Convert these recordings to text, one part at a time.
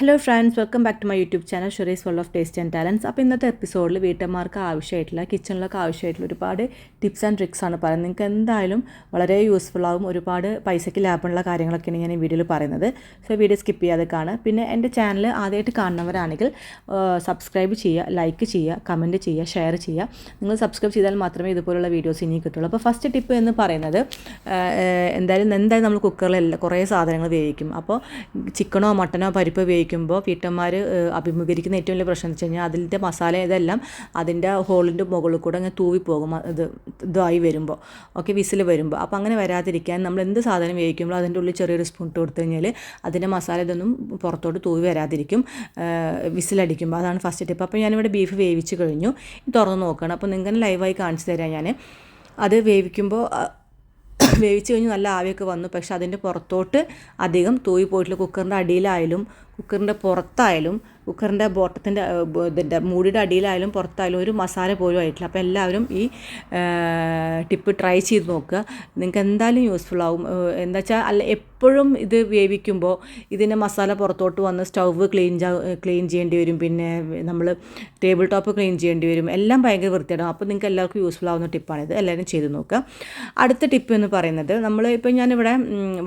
Hello friends welcome back to my YouTube channel ഷുറേസ് world of taste and talents അപ്പോൾ ഇന്നത്തെ എപ്പിസോഡിൽ വീട്ടമ്മമാർക്ക് ആവശ്യമായിട്ടുള്ള കിച്ചണിലൊക്കെ ആവശ്യമായിട്ടുള്ള ഒരുപാട് ടിപ്സ് ആൻഡ് ട്രിക്സ് ആണ് പറയുന്നത്. നിങ്ങൾക്ക് എന്തായാലും വളരെ യൂസ്ഫുൾ ആവും. ഒരുപാട് പൈസയ്ക്ക് ലാഭമുള്ള കാര്യങ്ങളൊക്കെയാണ് ഞാൻ ഈ വീഡിയോയിൽ പറയുന്നത്. സോ വീഡിയോ സ്കിപ്പ് ചെയ്യാതെ കാണുക. പിന്നെ എന്റെ ചാനൽ ആദ്യമായിട്ട് കാണുന്നവരാണെങ്കിൽ സബ്സ്ക്രൈബ് ചെയ്യുക ലൈക്ക് ചെയ്യുക കമന്റ് ചെയ്യുക ഷെയർ ചെയ്യുക. നിങ്ങൾ സബ്സ്ക്രൈബ് ചെയ്താൽ മാത്രമേ ഇതുപോലുള്ള വീഡിയോസ് ഇനി കിട്ടുള്ളൂ. അപ്പോൾ ഫസ്റ്റ് ടിപ്പ് എന്ന് പറയുന്നത് എന്തായാലും എന്തായാലും നമ്മൾ കുക്കറിൽ കുറേ സാധനങ്ങൾ വേവിക്കും. അപ്പോൾ ചിക്കനോ മട്ടനോ പരിപ്പ് വേവിക്കുമ്പോൾ വീട്ടമ്മമാർ അഭിമുഖീകരിക്കുന്ന ഏറ്റവും വലിയ പ്രശ്നം എന്ന് വെച്ച് കഴിഞ്ഞാൽ അതിന്റെ മസാല ഇതെല്ലാം അതിന്റെ ഹോളിന്റെ മുകളിൽ കൂടെ അങ്ങനെ തൂവിപ്പോകും ഇത് ഇതായി വരുമ്പോൾ. ഓക്കെ വിസിൽ വരുമ്പോൾ. അപ്പോൾ അങ്ങനെ വരാതിരിക്കാൻ നമ്മൾ എന്ത് സാധനം വേവിക്കുമ്പോൾ അതിന്റെ ഉള്ളിൽ ചെറിയൊരു സ്പൂൺ ഇട്ട് കൊടുത്തു കഴിഞ്ഞാൽ അതിന്റെ മസാല ഇതൊന്നും പുറത്തോട്ട് തൂവി വരാതിരിക്കും വിസിലടിക്കുമ്പോൾ. അതാണ് ഫസ്റ്റ് ടിപ്പ് അപ്പോൾ ഞാനിവിടെ ബീഫ് വേവിച്ച് കഴിഞ്ഞു. തുറന്ന് നോക്കണം. അപ്പോൾ നിങ്ങൾക്ക് ലൈവായി കാണിച്ചു തരാം ഞാൻ. അത് വേവിക്കുമ്പോൾ വേവിച്ച് കഴിഞ്ഞ് നല്ല ആവിയൊക്കെ വന്നു. പക്ഷേ അതിന്റെ പുറത്തോട്ട് അധികം തൂവി പോയിട്ടില്ല കുക്കറിന്റെ അടിയിലായാലും കുക്കറിന്റെ പുറത്തായാലും കുക്കറിന്റെ ബോട്ടത്തിന്റെ ഇതിന്റെ മൂടിയുടെ അടിയിലായാലും പുറത്തായാലും ഒരു മസാല പോലും ആയിട്ടില്ല. അപ്പോൾ എല്ലാവരും ഈ ടിപ്പ് ട്രൈ ചെയ്ത് നോക്കുക. നിങ്ങൾക്ക് എന്തായാലും യൂസ്ഫുൾ ആവും. എന്താ വെച്ചാൽ അല്ല എപ്പോഴും ഇത് വേവിക്കുമ്പോൾ ഇതിന്റെ മസാല പുറത്തോട്ട് വന്ന് സ്റ്റൗവ് ക്ലീൻ ക്ലീൻ ചെയ്യേണ്ടി വരും. പിന്നെ നമ്മൾ ടേബിൾ ടോപ്പ് ക്ലീൻ ചെയ്യേണ്ടി വരും. എല്ലാം ഭയങ്കര വൃത്തിയിടാം അപ്പോൾ നിങ്ങൾക്ക് എല്ലാവർക്കും യൂസ്ഫുൾ ആവുന്ന ടിപ്പാണിത്. എല്ലാവരും ചെയ്ത് നോക്കുക. അടുത്ത ടിപ്പ് എന്ന് പറയുന്നത് നമ്മൾ ഇപ്പോൾ ഞാനിവിടെ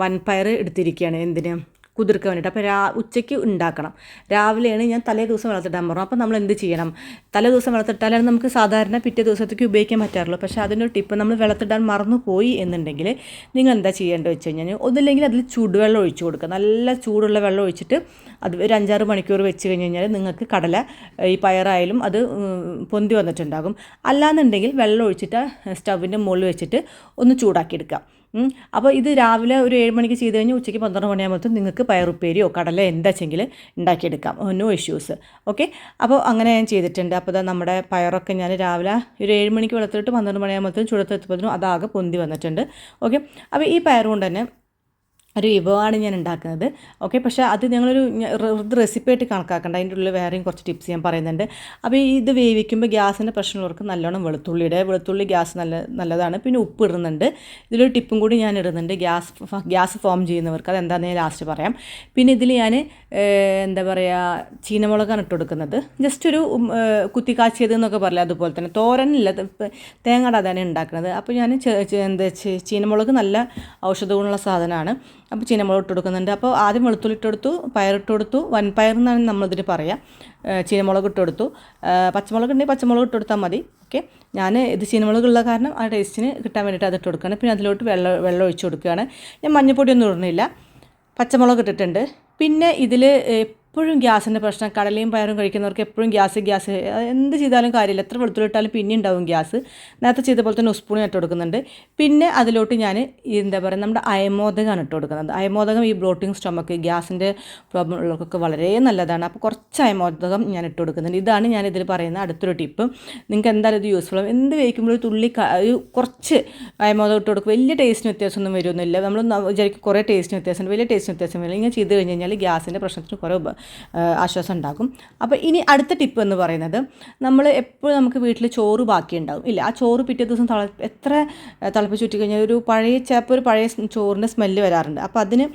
വൻ പയർ എടുത്തിരിക്കുകയാണ്. എന്തിന്? കുതിർക്കാൻ വേണ്ടിയിട്ട്. അപ്പോൾ രാ ഉച്ചയ്ക്ക് ഉണ്ടാക്കണം. രാവിലെയാണ് ഞാൻ തലേ ദിവസം വെള്ളത്തിട്ടാൻ പറഞ്ഞു അപ്പോൾ നമ്മൾ എന്ത് ചെയ്യണം? തലേ ദിവസം വെള്ളത്തിട്ടാലാണ് നമുക്ക് സാധാരണ പിറ്റേ ദിവസത്തേക്ക് ഉപയോഗിക്കാൻ പറ്റാറുള്ളൂ. പക്ഷേ അതിനൊരു ടിപ്പ് നമ്മൾ വെള്ളത്തിടാൻ മറന്നു പോയി എന്നുണ്ടെങ്കിൽ നിങ്ങൾ എന്താ ചെയ്യേണ്ടത് വെച്ച് കഴിഞ്ഞാൽ ഒന്നില്ലെങ്കിൽ അതിൽ ചൂടുവെള്ളം ഒഴിച്ചു കൊടുക്കുക. നല്ല ചൂടുള്ള വെള്ളം ഒഴിച്ചിട്ട് അത് ഒരു അഞ്ചാറ് മണിക്കൂർ വെച്ച് കഴിഞ്ഞ് കഴിഞ്ഞാൽ നിങ്ങൾക്ക് കടല ഈ പയറായാലും അത് പൊന്തി വന്നിട്ടുണ്ടാകും. അല്ലാന്നുണ്ടെങ്കിൽ വെള്ളം ഒഴിച്ചിട്ട് സ്റ്റവിന്റെ മുകളിൽ വെച്ചിട്ട് ഒന്ന് ചൂടാക്കിയെടുക്കാം അപ്പോൾ ഇത് രാവിലെ ഒരു ഏഴ് മണിക്ക് ചെയ്ത് കഴിഞ്ഞാൽ ഉച്ചയ്ക്ക് പന്ത്രണ്ട് മണിയാകുമ്പോൾ നിങ്ങൾക്ക് പയറുപ്പേരിയോ കടല എന്താച്ചെങ്കിലും വെച്ചെങ്കിൽ ഉണ്ടാക്കിയെടുക്കാം. നോ ഇഷ്യൂസ് ഓക്കെ അപ്പോൾ അങ്ങനെ ഞാൻ ചെയ്തിട്ടുണ്ട്. അപ്പോൾ നമ്മുടെ പയറൊക്കെ ഞാൻ രാവിലെ ഒരു ഏഴ് മണിക്ക് വെള്ളത്തിലിട്ട് പന്ത്രണ്ട് മണിയാകുമ്പോഴത്തേക്കും ചുടത്തെത്തുമ്പോഴത്തേനും അതാകെ പൊന്തി വന്നിട്ടുണ്ട്. ഓക്കെ അപ്പോൾ ഈ പയർ കൊണ്ട് തന്നെ ഒരു വിഭവമാണ് ഞാൻ ഉണ്ടാക്കുന്നത്. ഓക്കെ പക്ഷേ അത് ഞങ്ങളൊരു റെസിപ്പി ആയിട്ട് കണക്കാക്കേണ്ട. അതിന്റെ ഉള്ളിൽ വേറെയും കുറച്ച് ടിപ്സ് ഞാൻ പറയുന്നുണ്ട്. അപ്പോൾ ഇത് വേവിക്കുമ്പോൾ ഗ്യാസിന്റെ പ്രശ്നമുള്ളവർക്ക് നല്ലോണം വെളുത്തുള്ളിയുടെ വെളുത്തുള്ളി ഗ്യാസ് നല്ല നല്ലതാണ്. പിന്നെ ഉപ്പ് ഇടുന്നുണ്ട്. ഇതിലൊരു ടിപ്പും കൂടി ഞാൻ ഇടുന്നുണ്ട്. ഗ്യാസ് ഗ്യാസ് ഫോം ചെയ്യുന്നവർക്ക്. അതെന്താണെന്ന് ഞാൻ ലാസ്റ്റ് പറയാം. പിന്നെ ഇതിൽ ഞാൻ എന്താ പറയുക ചീനമുളകാണ് ഇട്ട് കൊടുക്കുന്നത്. ജസ്റ്റ് ഒരു കുത്തിക്കാച്ചിയത് എന്നൊക്കെ പറയില്ല അതുപോലെ തന്നെ. തോരനില്ല തേങ്ങയുടെ അതാണ് ഉണ്ടാക്കുന്നത്. അപ്പോൾ ഞാൻ എന്താ ചീനമുളക് നല്ല ഔഷധ ഗുണമുള്ള സാധനമാണ്. അപ്പോൾ ചീനമുളക് ഇട്ട് കൊടുക്കുന്നുണ്ട്. അപ്പോൾ ആദ്യം വെളുത്തുള്ളി ഇട്ട് കൊടുത്തു പയറിട്ട് കൊടുത്തു വൻപയർ എന്നാണ് നമ്മളിതിൽ പറയാം. ചീനമുളക് ഇട്ട് കൊടുത്തു. പച്ചമുളക് ഉണ്ടെങ്കിൽ പച്ചമുളക് ഇട്ട് കൊടുത്താൽ മതി. ഓക്കെ? ഞാൻ ഇത് ചീനമുളക് ഉള്ള കാരണം ആ ടേസ്റ്റിന് കിട്ടാൻ വേണ്ടിയിട്ട് അത് കൊടുക്കുകയാണ്. പിന്നെ അതിലോട്ട് വെള്ളം വെള്ളം ഒഴിച്ച് കൊടുക്കുകയാണ്. ഞാൻ മഞ്ഞൾപ്പൊടിയൊന്നും ഇടുന്നില്ല. പച്ചമുളക് ഇട്ടിട്ടുണ്ട്. പിന്നെ ഇതിൽ എപ്പോഴും ഗ്യാസിന്റെ പ്രശ്നം കടലയും പയറും കഴിക്കുന്നവർക്ക് എപ്പോഴും ഗ്യാസ് ഗ്യാസ് എന്ത് ചെയ്താലും കാര്യമില്ല. എത്ര വെളുത്തുള്ളിട്ടാലും പിന്നെ ഉണ്ടാവും ഗ്യാസ്. നേരത്തെ ചെയ്ത പോലെ തന്നെ ഉസ്പൂണി ഇട്ട് കൊടുക്കുന്നുണ്ട്. പിന്നെ അതിലോട്ട് ഞാൻ എന്താ പറയുക നമ്മുടെ അയമോദകമാണ് ഇട്ട് കൊടുക്കുന്നത്. അയമോദകം ഈ ബ്ലോട്ടിങ് സ്റ്റൊമക്ക് ഗ്യാസിന്റെ പ്രോബ്ലം ഉള്ളവർക്കൊക്കെ വളരെ നല്ലതാണ്. അപ്പോൾ കുറച്ച് അയമോദകം ഞാൻ ഇട്ട് കൊടുക്കുന്നുണ്ട്. ഇതാണ് ഞാൻ ഇതിൽ പറയുന്ന അടുത്തൊരു ടിപ്പ്. നിങ്ങൾക്ക് എന്തായാലും ഇത് യൂസ്ഫുൾ ആവും എന്ത് വേവിക്കുമ്പോൾ തുള്ളി കുറച്ച് അയമോദകം ഇട്ട് കൊടുക്കും. വലിയ ടേസ്റ്റിന് വ്യത്യാസമൊന്നും വരുമൊന്നുമില്ല നമ്മൾ വിചാരിക്കും കുറേ ടേസ്റ്റിന് വ്യത്യാസമുണ്ട്. വലിയ ടേസ്റ്റിന് വ്യത്യാസം വരില്ല. ഇങ്ങനെ ചെയ്ത് കഴിഞ്ഞ് കഴിഞ്ഞാൽ ഗ്യാസിന്റെ പ്രശ്നത്തിന് കുറേ ആശ്വാസം ഉണ്ടാകും അപ്പോൾ ഇനി അടുത്ത ടിപ്പ് എന്ന് പറയുന്നത് നമ്മൾ എപ്പോഴും നമുക്ക് വീട്ടിൽ ചോറ് ബാക്കി ഉണ്ടാകും ഇല്ല ആ ചോറ് പിറ്റേ ദിവസം തള എത്ര തിളപ്പിച്ച് ചുറ്റി കഴിഞ്ഞാൽ ഒരു പഴയ ചിലപ്പോൾ ഒരു പഴയ ചോറിന്റെ സ്മെല്ല് വരാറുണ്ട്. അപ്പോൾ അതിന്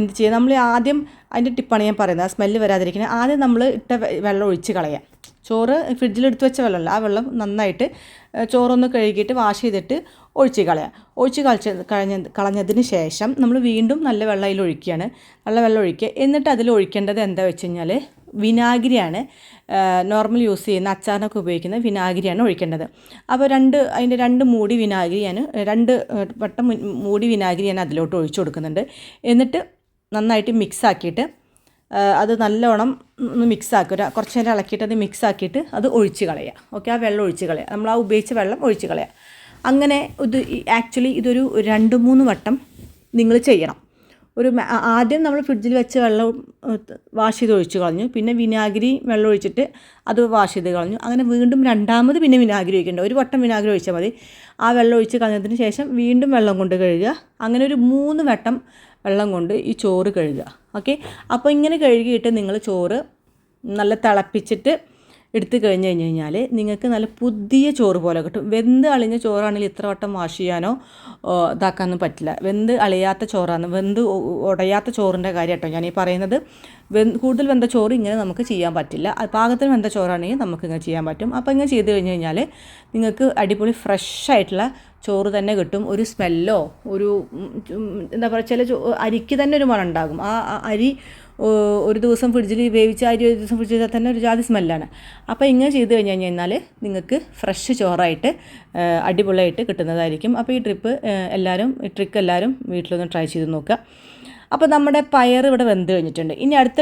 എന്ത് ചെയ്യുക നമ്മൾ ആദ്യം അതിന്റെ ടിപ്പാണ് ഞാൻ പറയുന്നത്. ആ സ്മെല്ല് വരാതിരിക്കുന്നത് ആദ്യം നമ്മൾ ഇട്ട വെള്ളം ഒഴിച്ച് കളയാം. ചോറ് ഫ്രിഡ്ജിലെടുത്ത് വെച്ച വെള്ളമല്ല ആ വെള്ളം നന്നായിട്ട് ചോറൊന്ന് കഴുകിയിട്ട് വാഷ് ചെയ്തിട്ട് ഒഴിച്ച് കളയാം. ഒഴിച്ച് കളിച്ച് കളഞ്ഞ കളഞ്ഞതിന് ശേഷം നമ്മൾ വീണ്ടും നല്ല വെള്ളം അതിൽ ഒഴിക്കുകയാണ്. നല്ല വെള്ളം ഒഴിക്കുക. എന്നിട്ട് അതിൽ ഒഴിക്കേണ്ടത് എന്താ വെച്ച് കഴിഞ്ഞാൽ വിനാഗിരിയാണ് നോർമൽ യൂസ് ചെയ്യുന്ന അച്ചാറിനൊക്കെ ഉപയോഗിക്കുന്ന വിനാഗിരിയാണ് ഒഴിക്കേണ്ടത്. അപ്പോൾ രണ്ട് അതിന്റെ രണ്ട് മൂടി വിനാഗിരി ഞാൻ രണ്ട് വട്ടം മൂടി വിനാഗിരി ഞാൻ അതിലോട്ട് ഒഴിച്ചു കൊടുക്കുന്നുണ്ട്. എന്നിട്ട് നന്നായിട്ട് മിക്സ് ആക്കിയിട്ട് അത് നല്ലോണം ഒന്ന് മിക്സ് ആക്കുക കുറച്ച് നേരം ഇളക്കിയിട്ട് അത് മിക്സ് ആക്കിയിട്ട് അത് ഒഴിച്ച് കളയുക. ഓക്കെ ആ വെള്ളം ഒഴിച്ച് കളയുക. നമ്മൾ ആ ഉപയോഗിച്ച വെള്ളം ഒഴിച്ച് കളയുക. അങ്ങനെ ഇത് ആക്ച്വലി ഇതൊരു രണ്ട് മൂന്ന് വട്ടം നിങ്ങൾ ചെയ്യണം. ഒരു ആദ്യം നമ്മൾ ഫ്രിഡ്ജിൽ വെച്ച് വെള്ളം വാഷ് ചെയ്ത് ഒഴിച്ച് കളഞ്ഞു. പിന്നെ വിനാഗിരി വെള്ളം ഒഴിച്ചിട്ട് അത് വാഷ് ചെയ്ത് കളഞ്ഞു. അങ്ങനെ വീണ്ടും രണ്ടാമത് പിന്നെ വിനാഗിരി ഒഴിക്കേണ്ട. ഒരു വട്ടം വിനാഗിരി ഒഴിച്ചാൽ മതി. ആ വെള്ളം ഒഴിച്ച് കളഞ്ഞതിന് ശേഷം വീണ്ടും വെള്ളം കൊണ്ട് കഴുകുക. അങ്ങനെ ഒരു മൂന്ന് വട്ടം വെള്ളം കൊണ്ട് ഈ ചോറ് കഴുകുക. ഓക്കെ അപ്പോൾ ഇങ്ങനെ കഴുകിയിട്ട് നിങ്ങൾ ചോറ് നല്ല തിളപ്പിച്ചിട്ട് എടുത്തു കഴിഞ്ഞ് കഴിഞ്ഞ് കഴിഞ്ഞാൽ നിങ്ങൾക്ക് നല്ല പുതിയ ചോറ് പോലെ കിട്ടും. വെന്ത് അളിഞ്ഞ ചോറാണെങ്കിൽ ഇത്ര വട്ടം വാഷ് ചെയ്യാനോ ഇതാക്കാനൊന്നും പറ്റില്ല. വെന്ത് അളിയാത്ത ചോറാണ്. വെന്ത് ഉടയാത്ത ചോറിന്റെ കാര്യം കേട്ടോ ഞാൻ ഈ പറയുന്നത്. വെന്ത് കൂടുതൽ വെന്ത ചോറ് ഇങ്ങനെ നമുക്ക് ചെയ്യാൻ പറ്റില്ല. പാകത്തിന് വെന്ത ചോറാണെങ്കിൽ നമുക്ക് ഇങ്ങനെ ചെയ്യാൻ പറ്റും. അപ്പോൾ ഇങ്ങനെ ചെയ്ത് കഴിഞ്ഞ് കഴിഞ്ഞാൽ നിങ്ങൾക്ക് അടിപൊളി ഫ്രഷ് ആയിട്ടുള്ള ചോറ് തന്നെ കിട്ടും ഒരു സ്മെല്ലോ ഒരു എന്താ പറയുക ചില അരിക്ക് തന്നെ ഒരു മണം ഉണ്ടാകും ആ അരി ഒരു ദിവസം ഫ്രിഡ്ജിൽ വേവിച്ച അരി ഒരു ദിവസം ഫ്രിഡ്ജിൽ തന്നെ ഒരു ജാതി സ്മെല്ലാണ്. അപ്പോൾ ഇങ്ങനെ ചെയ്ത് കഴിഞ്ഞ് കഴിഞ്ഞാൽ നിങ്ങൾക്ക് ഫ്രഷ് ചോറായിട്ട് അടിപൊളിയായിട്ട് കിട്ടുന്നതായിരിക്കും. അപ്പോൾ ഈ ട്രിപ്പ് എല്ലാവരും ഈ ട്രിക്ക് എല്ലാവരും വീട്ടിലൊന്ന് ട്രൈ ചെയ്ത് നോക്കുക. അപ്പോൾ നമ്മുടെ പയർ ഇവിടെ വെന്ത് കഴിഞ്ഞിട്ടുണ്ട്. ഇനി അടുത്ത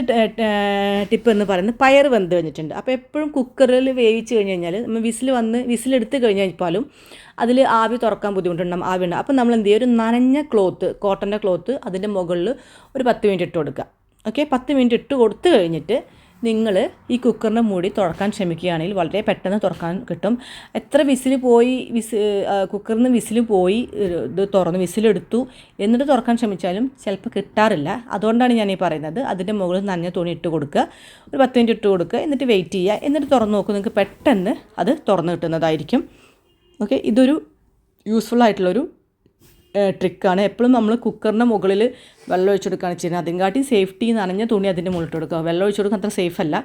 ടിപ്പ് എന്ന് പറയുന്നത് പയർ വെന്ത് കഴിഞ്ഞിട്ടുണ്ട്. അപ്പോൾ എപ്പോഴും കുക്കറിൽ വേവിച്ച് കഴിഞ്ഞ് കഴിഞ്ഞാൽ നമ്മൾ വിസിൽ വന്ന് വിസിലെടുത്ത് കഴിഞ്ഞ് കഴിഞ്ഞാലും അതിൽ ആവി തുറക്കാൻ ബുദ്ധിമുട്ടുണ്ടാകും ആവി ഉണ്ടാകും അപ്പോൾ നമ്മൾ എന്ത് ചെയ്യുക ഒരു നനഞ്ഞ ക്ലോത്ത് കോട്ടന്റെ ക്ലോത്ത് അതിന്റെ മുകളിൽ ഒരു പത്ത് മിനിറ്റ് ഇട്ട് കൊടുക്കുക. ഓക്കെ? പത്ത് മിനിറ്റ് ഇട്ട് കൊടുത്ത് കഴിഞ്ഞിട്ട് നിങ്ങൾ ഈ കുക്കറിന്റെ മൂടി തുറക്കാൻ ശ്രമിക്കുകയാണെങ്കിൽ വളരെ പെട്ടെന്ന് തുറക്കാൻ കിട്ടും. എത്ര വിസിൽ പോയി വിസ് കുക്കറിൽ നിന്ന് വിസിൽ പോയി ഇത് തുറന്ന് വിസിലെടുത്തു എന്നിട്ട് തുറക്കാൻ ശ്രമിച്ചാലും ചിലപ്പോൾ കിട്ടാറില്ല. അതുകൊണ്ടാണ് ഞാൻ ഈ പറയുന്നത്. അതിന്റെ മുകളിൽ നനഞ്ഞ തുണി ഇട്ട് കൊടുക്കുക. ഒരു പത്ത് മിനിറ്റ് ഇട്ട് കൊടുക്കുക. എന്നിട്ട് വെയിറ്റ് ചെയ്യുക. എന്നിട്ട് തുറന്ന് നോക്കുക നിങ്ങൾക്ക് പെട്ടെന്ന് അത് തുറന്ന് കിട്ടുന്നതായിരിക്കും. ഓക്കെ? ഇതൊരു യൂസ്ഫുൾ ആയിട്ടുള്ളൊരു ട്രിക്കാണ് എപ്പോഴും നമ്മൾ കുക്കറിന്റെ മുകളിൽ വെള്ളം ഒഴിച്ചെടുക്കുകയാണ് ചെയ്യുന്നത്. അതിനെക്കാട്ടി സേഫ്റ്റി നനഞ്ഞ തുണി അതിന്റെ മുകളിൽ കൊടുക്കുക. വെള്ളം ഒഴിച്ചു കൊടുക്കാൻ അത്ര സേഫ് അല്ല.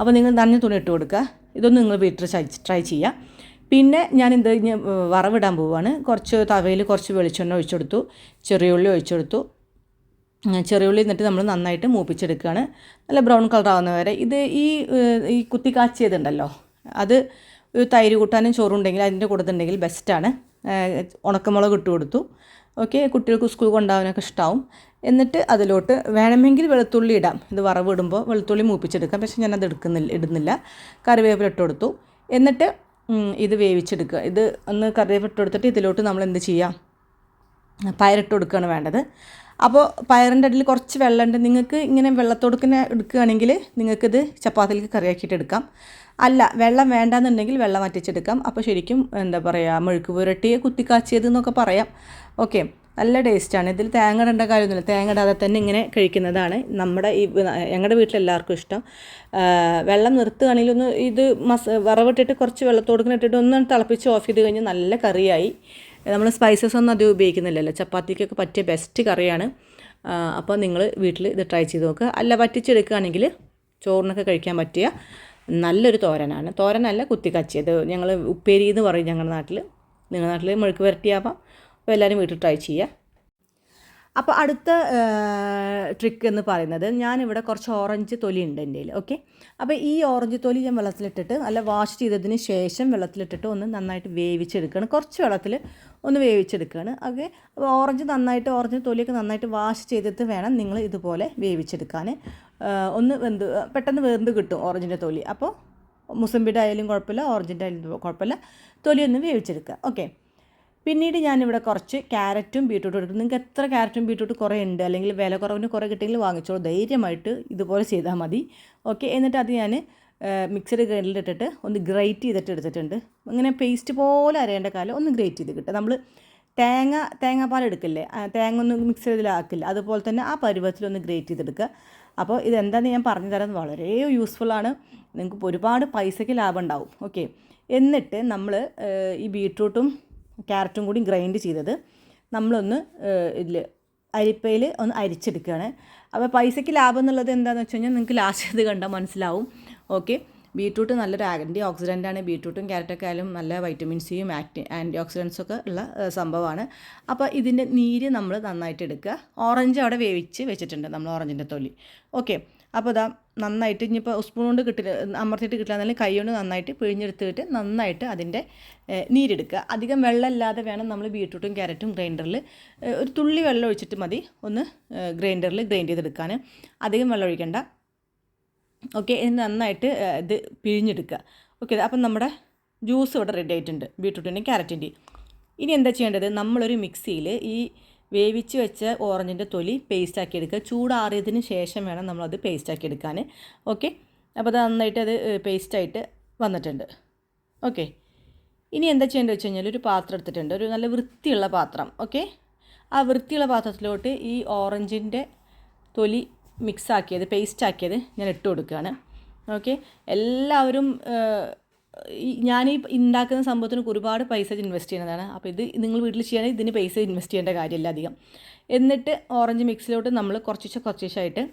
അപ്പോൾ നിങ്ങൾ നനഞ്ഞ തുണി ഇട്ട് കൊടുക്കുക. ഇതൊന്നും നിങ്ങൾ വീട്ടിൽ ട്രൈ ചെയ്യുക. പിന്നെ ഞാൻ എന്ത് വറവിടാൻ പോവുകയാണ് കുറച്ച് തവയിൽ കുറച്ച് വെളിച്ചെണ്ണ ഒഴിച്ചെടുത്തു ചെറിയുള്ളി ഒഴിച്ചെടുത്തു ചെറിയുള്ളി എന്നിട്ട് നമ്മൾ നന്നായിട്ട് മൂപ്പിച്ചെടുക്കുകയാണ്. നല്ല ബ്രൗൺ കളർ ആവുന്ന വരെ ഇത് ഈ ഈ കുത്തി കാച്ചിയതുണ്ടല്ലോ അത് തൈര് കൂട്ടാനും ചോറുണ്ടെങ്കിൽ അതിന്റെ കൂട്ടത്തുണ്ടെങ്കിൽ ബെസ്റ്റാണ് ഉണക്കമുളക് ഇട്ട് കൊടുത്തു. ഓക്കെ കുട്ടികൾക്ക് സ്കൂൾ കൊണ്ടുപോകാനൊക്കെ ഇഷ്ടമാവും എന്നിട്ട് അതിലോട്ട് വേണമെങ്കിൽ വെളുത്തുള്ളി ഇടാം. ഇത് വറവ് ഇടുമ്പോൾ വെളുത്തുള്ളി മൂപ്പിച്ചെടുക്കാം. പക്ഷേ ഞാനത് എടുക്കുന്നില്ല ഇടുന്നില്ല. കറിവേപ്പില ഇട്ട് കൊടുത്തു. എന്നിട്ട് ഇത് വേവിച്ചെടുക്കുക. ഇത് ഒന്ന് കറിവേപ്പില ഇട്ട് കൊടുത്തിട്ട് ഇതിലോട്ട് നമ്മൾ എന്ത് ചെയ്യാം? പയറിട്ട് കൊടുക്കുകയാണ് വേണ്ടത്. അപ്പോൾ പയറിന്റെ അടിയിൽ കുറച്ച് വെള്ളമുണ്ട്. നിങ്ങൾക്ക് ഇങ്ങനെ വെള്ളത്തോടുക്കിനെ എടുക്കുകയാണെങ്കിൽ നിങ്ങൾക്കിത് ചപ്പാത്തിലേക്ക് കറിയാക്കിയിട്ട് എടുക്കാം. അല്ല വെള്ളം വേണ്ടാന്നുണ്ടെങ്കിൽ വെള്ളം വറ്റിച്ചെടുക്കാം. അപ്പോൾ ശരിക്കും എന്താ പറയുക മെഴുക്ക് പുരട്ടിയെ കുത്തിക്കാച്ചിയത് എന്നൊക്കെ പറയാം. ഓക്കെ. നല്ല ടേസ്റ്റാണ് ഇതിൽ തേങ്ങ ഇടേണ്ട കാര്യമൊന്നുമില്ല. തേങ്ങ ഇടാതെ തന്നെ ഇങ്ങനെ കഴിക്കുന്നതാണ് നമ്മുടെ ഈ ഞങ്ങളുടെ വീട്ടിലെല്ലാവർക്കും ഇഷ്ടം. വെള്ളം നിർത്തുകയാണെങ്കിൽ ഒന്ന് ഇത് മസ വറവിട്ടിട്ട് കുറച്ച് വെള്ളത്തോടുക്കുന്ന ഇട്ടിട്ട് ഒന്ന് തിളപ്പിച്ച് ഓഫ് ചെയ്ത് കഴിഞ്ഞാൽ നല്ല കറിയായി. നമ്മൾ സ്പൈസസ് ഒന്നും അധികം ഉപയോഗിക്കുന്നില്ലല്ലോ. ചപ്പാത്തിക്കൊക്കെ പറ്റിയ ബെസ്റ്റ് കറിയാണ്. അപ്പോൾ നിങ്ങൾ വീട്ടിൽ ഇത് ട്രൈ ചെയ്ത് നോക്കുക അല്ല വറ്റിച്ചെടുക്കുകയാണെങ്കിൽ ചോറിനൊക്കെ കഴിക്കാൻ പറ്റിയ നല്ലൊരു തോരനാണ്. തോരനല്ല കുത്തിക്കച്ചിയത്. ഞങ്ങൾ ഉപ്പേരി എന്ന് പറയും ഞങ്ങളുടെ നാട്ടിൽ നിങ്ങളുടെ നാട്ടിൽ മെഴുക്ക് വരട്ടിയാവാം അപ്പോൾ എല്ലാവരും വീട്ടിൽ ട്രൈ ചെയ്യുക അപ്പോൾ അടുത്ത ട്രിക്ക് എന്ന് പറയുന്നത് ഞാനിവിടെ കുറച്ച് ഓറഞ്ച് തൊലി ഉണ്ട് എന്റെ ഓക്കെ അപ്പോൾ ഈ ഓറഞ്ച് തൊലി ഞാൻ വെള്ളത്തിലിട്ടിട്ട് നല്ല വാഷ് ചെയ്തതിന് ശേഷം വെള്ളത്തിലിട്ടിട്ട് ഒന്ന് നന്നായിട്ട് വേവിച്ചെടുക്കുകയാണ്. കുറച്ച് വെള്ളത്തിൽ ഒന്ന് വേവിച്ചെടുക്കുകയാണ് ഓക്കെ അപ്പോൾ ഓറഞ്ച് നന്നായിട്ട് ഓറഞ്ച് തൊലിയൊക്കെ നന്നായിട്ട് വാഷ് ചെയ്തിട്ട് വേണം നിങ്ങൾ ഇതുപോലെ വേവിച്ചെടുക്കാൻ. ഒന്ന് വെന്ത് പെട്ടെന്ന് വെന്ത് കിട്ടും ഓറഞ്ചിന്റെ തൊലി. അപ്പോൾ മുസമ്പിയുടെ ആയാലും കുഴപ്പമില്ല ഓറഞ്ചിന്റെ ആയാലും കുഴപ്പമില്ല. തൊലി ഒന്ന് വേവിച്ചെടുക്കുക ഓക്കെ പിന്നീട് ഞാനിവിടെ കുറച്ച് ക്യാരറ്റും ബീട്രൂട്ടും എടുക്കും. നിങ്ങൾക്ക് എത്ര ക്യാരറ്റും ബീട്രൂട്ടും കുറേ ഉണ്ട് അല്ലെങ്കിൽ വില കുറവിന് കുറേ കിട്ടിയെങ്കിൽ വാങ്ങിച്ചോളൂ. ധൈര്യമായിട്ട് ഇതുപോലെ ചെയ്താൽ മതി. ഓക്കെ എന്നിട്ട് അത് ഞാൻ മിക്സഡ് ഗ്രൈൻഡിലിട്ടിട്ട് ഒന്ന് ഗ്രേറ്റ് ചെയ്തിട്ട് എടുത്തിട്ടുണ്ട്. ഇങ്ങനെ പേസ്റ്റ് പോലെ അരയേണ്ട കാലം ഒന്ന് ഗ്രേറ്റ് ചെയ്ത് കിട്ടുക നമ്മൾ തേങ്ങ തേങ്ങാപ്പാൽ എടുക്കില്ലേ? തേങ്ങ ഒന്ന് മിക്സ് ചെയ്തിലാക്കില്ല അതുപോലെ തന്നെ ആ പരുവത്തിലൊന്ന് ഗ്രേറ്റ് ചെയ്തെടുക്കുക. അപ്പോൾ ഇതെന്താണെന്ന് ഞാൻ പറഞ്ഞു തരാൻ വളരെ യൂസ്ഫുള്ളാണ് നിങ്ങൾക്ക് ഒരുപാട് പൈസയ്ക്ക് ലാഭം ഉണ്ടാവും. ഓക്കെ എന്നിട്ട് നമ്മൾ ഈ ബീട്രൂട്ടും ക്യാരറ്റും കൂടി ഗ്രൈൻഡ് ചെയ്തത്. നമ്മളൊന്ന് ഇതിൽ അരിപ്പയിൽ ഒന്ന് അരിച്ചെടുക്കുകയാണ്. അപ്പോൾ പൈസയ്ക്ക് ലാഭം എന്നുള്ളത് എന്താണെന്ന് വെച്ച് കഴിഞ്ഞാൽ നിങ്ങൾക്ക് ലാസ്റ്റ് ഇത് കണ്ടാൽ മനസ്സിലാവും. ഓക്കെ. ബീട്രൂട്ട് നല്ലൊരു ആന്റി ഓക്സിഡന്റ് ആണ്. ബീട്രൂട്ടും ക്യാരറ്റൊക്കെ ആയാലും നല്ല വൈറ്റമിൻ സിയും ആക്ടി ആന്റി ഓക്സിഡൻസും ഒക്കെ ഉള്ള സംഭവമാണ്. അപ്പോൾ ഇതിന്റെ നീര് നമ്മൾ നന്നായിട്ട് എടുക്കുക. ഓറഞ്ച് അവിടെ വേവിച്ച് വെച്ചിട്ടുണ്ട് നമ്മൾ ഓറഞ്ചിന്റെ തൊലി. ഓക്കെ. അപ്പോൾ ഇതാ നന്നായിട്ട് ഇനിയിപ്പോൾ സ്പൂൺ കൊണ്ട് കിട്ടില്ല അമർത്തിയിട്ട് കിട്ടില്ല എന്നാലും കൈ കൊണ്ട് നന്നായിട്ട് പിഴിഞ്ഞെടുത്തിട്ട് നന്നായിട്ട് അതിന്റെ നീരെടുക്കുക. അധികം വെള്ളമില്ലാതെ വേണം നമ്മൾ ബീട്രൂട്ടും ക്യാരറ്റും ഗ്രൈൻഡറിൽ ഒരു തുള്ളി വെള്ളം ഒഴിച്ചിട്ട് മതി. ഒന്ന് ഗ്രൈൻഡറിൽ ഗ്രൈൻഡ് ചെയ്തെടുക്കാൻ അധികം വെള്ളം ഒഴിക്കണ്ട. ഓക്കെ ഇത് നന്നായിട്ട് ഇത് പിഴിഞ്ഞെടുക്കുക. ഓക്കെ അപ്പം നമ്മുടെ ജ്യൂസ് ഇവിടെ റെഡി ആയിട്ടുണ്ട്. ബീട്രൂട്ടിന്റെയും ക്യാരറ്റിന്റെയും ഇനി എന്താ ചെയ്യേണ്ടത്? നമ്മളൊരു മിക്സിയിൽ ഈ വേവിച്ച് വെച്ച ഓറഞ്ചിന്റെ തൊലി പേസ്റ്റാക്കി എടുക്കുക ചൂടാറിയതിന് ശേഷം വേണം നമ്മളത് പേസ്റ്റാക്കി എടുക്കാൻ ഓക്കെ? അപ്പോൾ അത് നന്നായിട്ട് അത് പേസ്റ്റായിട്ട് വന്നിട്ടുണ്ട്. ഓക്കെ? ഇനി എന്താ ചെയ്യേണ്ടത് വെച്ച് കഴിഞ്ഞാൽ ഒരു പാത്രം എടുത്തിട്ടുണ്ട്. ഒരു നല്ല വൃത്തിയുള്ള പാത്രം. ഓക്കെ? ആ വൃത്തിയുള്ള പാത്രത്തിലോട്ട് ഈ ഓറഞ്ചിന്റെ തൊലി മിക്സാക്കിയത് പേസ്റ്റാക്കിയത് ഞാൻ ഇട്ട് കൊടുക്കുകയാണ്. ഓക്കെ? എല്ലാവരും ഞാൻ ഈ ഉണ്ടാക്കുന്ന സംഭവത്തിന് ഒരുപാട് പൈസ ഇൻവെസ്റ്റ് ചെയ്യുന്നതാണ്. അപ്പോൾ ഇത് നിങ്ങൾ വീട്ടിൽ ചെയ്യുകയാണെങ്കിൽ ഇതിന് പൈസ ഇൻവെസ്റ്റ് ചെയ്യേണ്ട കാര്യമില്ല അധികം. എന്നിട്ട് ഓറഞ്ച് മിക്സിലോട്ട് നമ്മൾ കുറച്ചിച്ച് കുറച്ചിച്ചായിട്ട്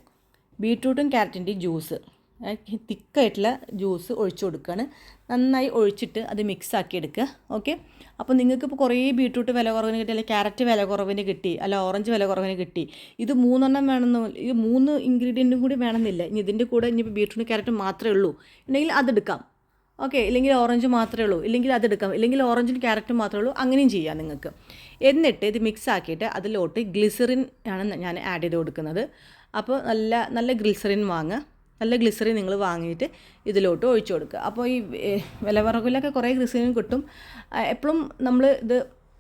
ബീട്രൂട്ടും ക്യാരറ്റിന്റെയും ജ്യൂസ് തിക്കായിട്ടുള്ള ജ്യൂസ് ഒഴിച്ചു കൊടുക്കുകയാണ് നന്നായി ഒഴിച്ചിട്ട് അത് മിക്സ് ആക്കി എടുക്കുക ഓക്കെ അപ്പോൾ നിങ്ങൾക്ക് ഇപ്പോൾ കുറേ ബീട്രൂട്ട് വില കുറവിന് കിട്ടി അല്ലെങ്കിൽ ക്യാരറ്റ് വില കുറവിന് കിട്ടി അല്ല ഓറഞ്ച് വില കുറവിന് കിട്ടി. ഇത് മൂന്നെണ്ണം വേണമെന്ന് ഈ മൂന്ന് ഇൻഗ്രീഡിയന്റും കൂടി വേണമെന്നില്ല. ഇനി ഇതിന്റെ കൂടെ ഇനിയിപ്പോൾ ബീട്രൂട്ടും ക്യാരറ്റും മാത്രമേ ഉള്ളൂ. ഉണ്ടെങ്കിൽ അതെടുക്കാം. ഓക്കെ ഇല്ലെങ്കിൽ ഓറഞ്ച് മാത്രമേ ഉള്ളൂ. ഇല്ലെങ്കിൽ അതെടുക്കാം ഇല്ലെങ്കിൽ ഓറഞ്ചും ക്യാരറ്റും മാത്രമേ ഉള്ളൂ. അങ്ങനെയും ചെയ്യാം നിങ്ങൾക്ക്. എന്നിട്ട് ഇത് മിക്സ് ആക്കിയിട്ട് അതിലോട്ട് ഗ്ലിസറിൻ ആണ് ഞാൻ ആഡ് ചെയ്ത് കൊടുക്കുന്നത്. അപ്പോൾ നല്ല നല്ല ഗ്ലിസറിൻ വാങ്ങുക. നല്ല ഗ്ലിസറിൻ നിങ്ങൾ വാങ്ങിയിട്ട് ഇതിലോട്ട് ഒഴിച്ചു കൊടുക്കുക. അപ്പോൾ ഈ വിലവറകിലൊക്കെ കുറേ ഗ്ലിസറിൻ കിട്ടും. എപ്പോഴും നമ്മൾ ഇത്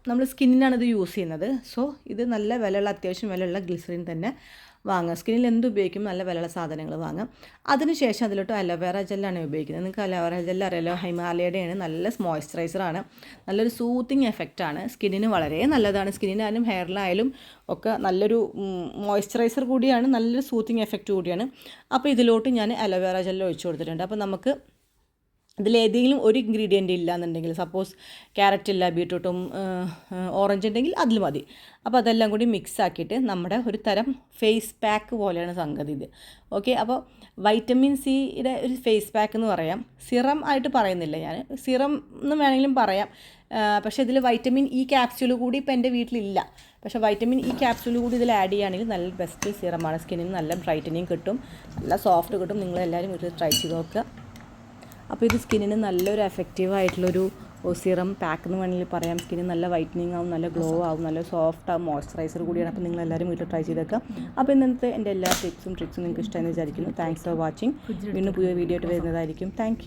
നമ്മൾ സ്കിന്നിനാണ് ഇത് യൂസ് ചെയ്യുന്നത്. സോ ഇത് നല്ല വിലയുള്ള അത്യാവശ്യം വിലയുള്ള ഗ്ലിസറിൻ തന്നെ. വാങ്ങുക സ്കിന്നിൽ എന്ത് ഉപയോഗിക്കും? നല്ല വിലയുള്ള സാധനങ്ങൾ വാങ്ങുക അതിനുശേഷം അതിലോട്ട് അലോവേറ ജെല്ലാണ് ഉപയോഗിക്കുന്നത്. നിങ്ങൾക്ക് അലോവേറ ജെല്ല് അറിയാലോ? ഹിമാലയയുടെയാണ്. നല്ല മോയ്സ്ചറൈസറാണ് നല്ലൊരു സൂത്തിങ് എഫക്റ്റാണ് സ്കിന്നിന് വളരെ നല്ലതാണ്. സ്കിന്നിനായാലും ഹെയറിലായാലും ഒക്കെ നല്ലൊരു മോയ്സ്ചറൈസർ കൂടിയാണ്. നല്ലൊരു സൂത്തിങ് എഫക്റ്റ് കൂടിയാണ്. അപ്പോൾ ഇതിലോട്ട് ഞാൻ അലോവേറ ജെല്ല് ഒഴിച്ചു കൊടുത്തിട്ടുണ്ട്. അപ്പോൾ നമുക്ക് ഇതിലേതെങ്കിലും ഒരു ഇൻഗ്രീഡിയന്റ് ഇല്ല എന്നുണ്ടെങ്കിൽ സപ്പോസ് ക്യാരറ്റ് ഇല്ല ബീട്രൂട്ടും ഓറഞ്ച് ഉണ്ടെങ്കിൽ അതിൽ മതി. അപ്പോൾ അതെല്ലാം കൂടി മിക്സ് ആക്കിയിട്ട് നമ്മുടെ ഒരു തരം ഫേസ് പാക്ക് പോലെയാണ് സംഗതി ഇത്. ഓക്കെ അപ്പോൾ വൈറ്റമിൻ സിയുടെ ഒരു ഫേസ് പാക്ക് എന്ന് പറയാം. സിറം ആയിട്ട് പറയുന്നില്ല ഞാൻ സിറം എന്ന് വേണമെങ്കിലും പറയാം. പക്ഷേ ഇതിൽ വൈറ്റമിൻ ഇ ക്യാപ്സ്യൂൾ കൂടി ഇപ്പോൾ എന്റെ വീട്ടിലില്ല. പക്ഷേ വൈറ്റമിൻ ഇ ക്യാപ്സ്യൂൾ കൂടി ഇതിൽ ആഡ് ചെയ്യുകയാണെങ്കിൽ നല്ല ബെസ്റ്റ് സിറമാണ്. സ്കിന്നിന് നല്ല ബ്രൈറ്റനിങ് കിട്ടും. നല്ല സോഫ്റ്റ് കിട്ടും. നിങ്ങളെല്ലാവരും വീട്ടിൽ ട്രൈ ചെയ്ത് നോക്കുക. അപ്പോൾ ഇത് സ്കിന്നിന് നല്ലൊരു എഫക്റ്റീവ് ആയിട്ടുള്ളൊരു സിറം പാക്ക് എന്ന് വേണമെങ്കിൽ പറയാം. സ്കിന്നിന് നല്ല വൈറ്റനിങ് ആവും നല്ല ഗ്ലോ ആവും നല്ല സോഫ്റ്റ് ആവും മോയ്സ്ചറൈസർ കൂടിയാണ്. അപ്പോൾ നിങ്ങൾ എല്ലാവരും വീട്ടിൽ ട്രൈ ചെയ്തേക്കാം. അപ്പോൾ ഇന്നത്തെ എന്റെ എല്ലാ ടിപ്സും ട്രിക്സും നിങ്ങൾക്ക് ഇഷ്ടമെന്ന് വിചാരിക്കുന്നു. താങ്ക്സ് ഫോർ വാച്ചിങ് വീണ്ടും പുതിയ വീഡിയോ ആയിട്ട് വരുന്നതായിരിക്കും. താങ്ക്